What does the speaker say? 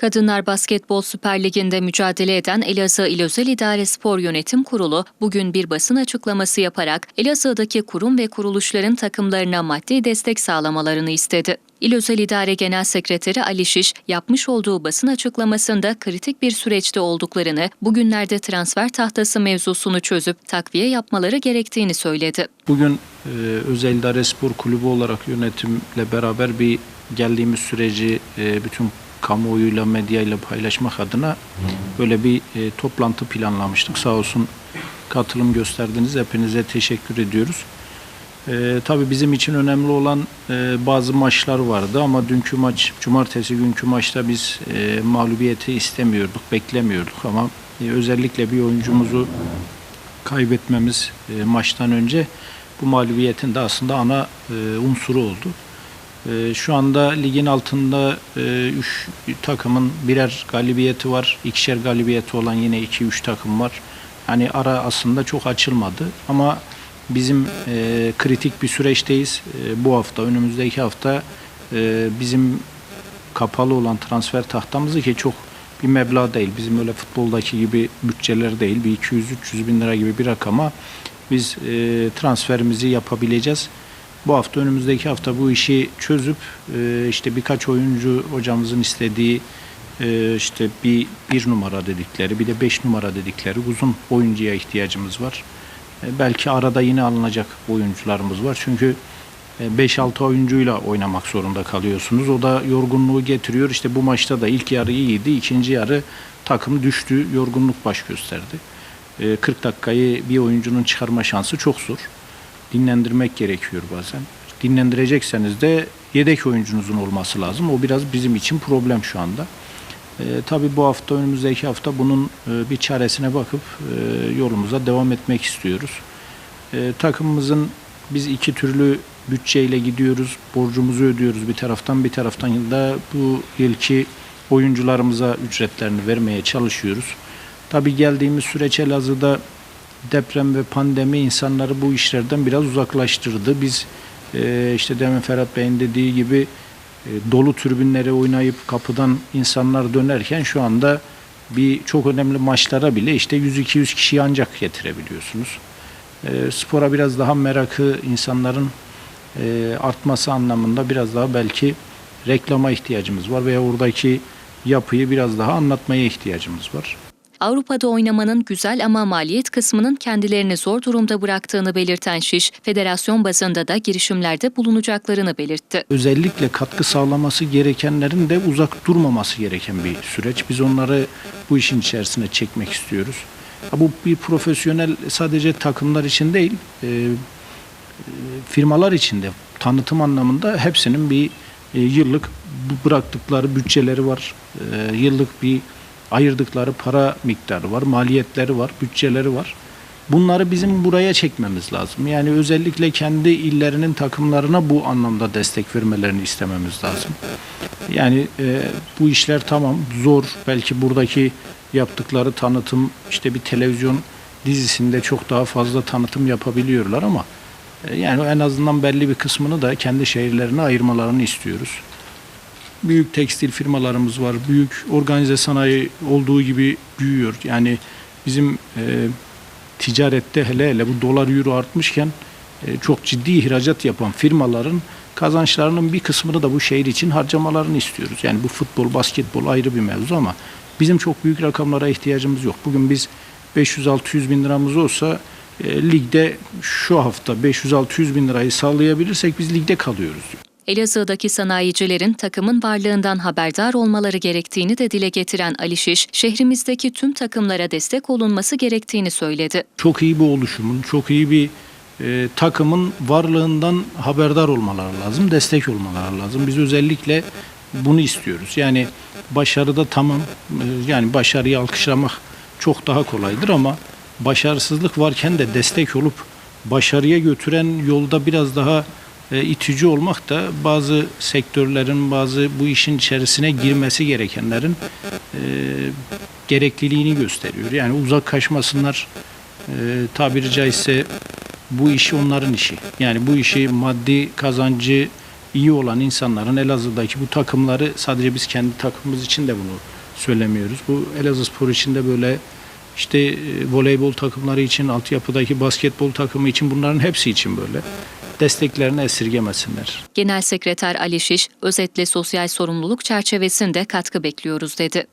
Kadınlar Basketbol Süper Ligi'nde mücadele eden Elazığ İl Özel İdare Spor Yönetim Kurulu bugün bir basın açıklaması yaparak Elazığ'daki kurum ve kuruluşların takımlarına maddi destek sağlamalarını istedi. İl Özel İdare Genel Sekreteri Ali Şiş yapmış olduğu basın açıklamasında kritik bir süreçte olduklarını, bugünlerde transfer tahtası mevzusunu çözüp takviye yapmaları gerektiğini söyledi. Bugün e, Özel İdare Spor Kulübü olarak yönetimle beraber bir geldiğimiz süreci e, bütün kamuoyuyla, medyayla paylaşmak adına böyle bir e, toplantı planlamıştık. Sağ olsun katılım gösterdiniz. Hepinize teşekkür ediyoruz. E, tabii bizim için önemli olan e, bazı maçlar vardı ama dünkü maç, cumartesi günkü maçta biz e, mağlubiyeti istemiyorduk, beklemiyorduk ama e, özellikle bir oyuncumuzu kaybetmemiz e, maçtan önce bu mağlubiyetin de aslında ana e, unsuru oldu. E, şu anda ligin altında 3 takımın birer galibiyeti var. ikişer galibiyeti olan yine 2-3 takım var. Yani ara aslında çok açılmadı ama bizim e, kritik bir süreçteyiz. E, bu hafta, önümüzdeki hafta e, bizim kapalı olan transfer tahtamızı ki çok bir meblağ değil. Bizim öyle futboldaki gibi bütçeler değil. Bir 200-300 bin lira gibi bir rakama biz e, transferimizi yapabileceğiz. Bu hafta önümüzdeki hafta bu işi çözüp e, işte birkaç oyuncu hocamızın istediği e, işte bir bir numara dedikleri bir de beş numara dedikleri uzun oyuncuya ihtiyacımız var. E, belki arada yine alınacak oyuncularımız var. Çünkü 5-6 oyuncuyla oynamak zorunda kalıyorsunuz. O da yorgunluğu getiriyor. İşte bu maçta da ilk yarı iyiydi. ikinci yarı takım düştü. Yorgunluk baş gösterdi. 40 dakikayı bir oyuncunun çıkarma şansı çok zor. Dinlendirmek gerekiyor bazen. Dinlendirecekseniz de yedek oyuncunuzun olması lazım. O biraz bizim için problem şu anda. E, tabii bu hafta önümüzdeki hafta bunun e, bir çaresine bakıp e, yolumuza devam etmek istiyoruz. E, takımımızın biz iki türlü bütçeyle gidiyoruz. Borcumuzu ödüyoruz bir taraftan bir taraftan da bu yılki oyuncularımıza ücretlerini vermeye çalışıyoruz. Tabii geldiğimiz süreç Elazığ'da deprem ve pandemi insanları bu işlerden biraz uzaklaştırdı. Biz e, işte demin Ferhat Bey'in dediği gibi e, dolu türbinlere oynayıp kapıdan insanlar dönerken şu anda bir çok önemli maçlara bile işte 100-200 kişiyi ancak getirebiliyorsunuz. E, spora biraz daha merakı insanların e, artması anlamında biraz daha belki reklama ihtiyacımız var veya oradaki yapıyı biraz daha anlatmaya ihtiyacımız var. Avrupa'da oynamanın güzel ama maliyet kısmının kendilerini zor durumda bıraktığını belirten Şiş, federasyon bazında da girişimlerde bulunacaklarını belirtti. Özellikle katkı sağlaması gerekenlerin de uzak durmaması gereken bir süreç. Biz onları bu işin içerisine çekmek istiyoruz. Bu bir profesyonel sadece takımlar için değil, e, firmalar için de tanıtım anlamında hepsinin bir e, yıllık bıraktıkları bütçeleri var. E, yıllık bir ayırdıkları para miktarı var, maliyetleri var, bütçeleri var. Bunları bizim buraya çekmemiz lazım. Yani özellikle kendi illerinin takımlarına bu anlamda destek vermelerini istememiz lazım. Yani e, bu işler tamam zor. Belki buradaki yaptıkları tanıtım işte bir televizyon dizisinde çok daha fazla tanıtım yapabiliyorlar ama e, yani en azından belli bir kısmını da kendi şehirlerine ayırmalarını istiyoruz büyük tekstil firmalarımız var. Büyük organize sanayi olduğu gibi büyüyor. Yani bizim e, ticarette hele hele bu dolar euro artmışken e, çok ciddi ihracat yapan firmaların kazançlarının bir kısmını da bu şehir için harcamalarını istiyoruz. Yani bu futbol, basketbol ayrı bir mevzu ama bizim çok büyük rakamlara ihtiyacımız yok. Bugün biz 500-600 bin liramız olsa e, ligde şu hafta 500-600 bin lirayı sağlayabilirsek biz ligde kalıyoruz diyor. Elazığ'daki sanayicilerin takımın varlığından haberdar olmaları gerektiğini de dile getiren Ali Şiş, şehrimizdeki tüm takımlara destek olunması gerektiğini söyledi. Çok iyi bir oluşumun, çok iyi bir e, takımın varlığından haberdar olmaları lazım, destek olmaları lazım. Biz özellikle bunu istiyoruz. Yani başarıda tamam, e, yani başarıyı alkışlamak çok daha kolaydır ama başarısızlık varken de destek olup başarıya götüren yolda biraz daha e, itici olmak da bazı sektörlerin, bazı bu işin içerisine girmesi gerekenlerin e, gerekliliğini gösteriyor. Yani uzak kaçmasınlar e, tabiri caizse bu işi onların işi. Yani bu işi maddi kazancı iyi olan insanların Elazığ'daki bu takımları sadece biz kendi takımımız için de bunu söylemiyoruz. Bu Elazığ Spor için de böyle işte e, voleybol takımları için, altyapıdaki basketbol takımı için bunların hepsi için böyle desteklerini esirgemesinler. Genel Sekreter Ali Şiş, özetle sosyal sorumluluk çerçevesinde katkı bekliyoruz dedi.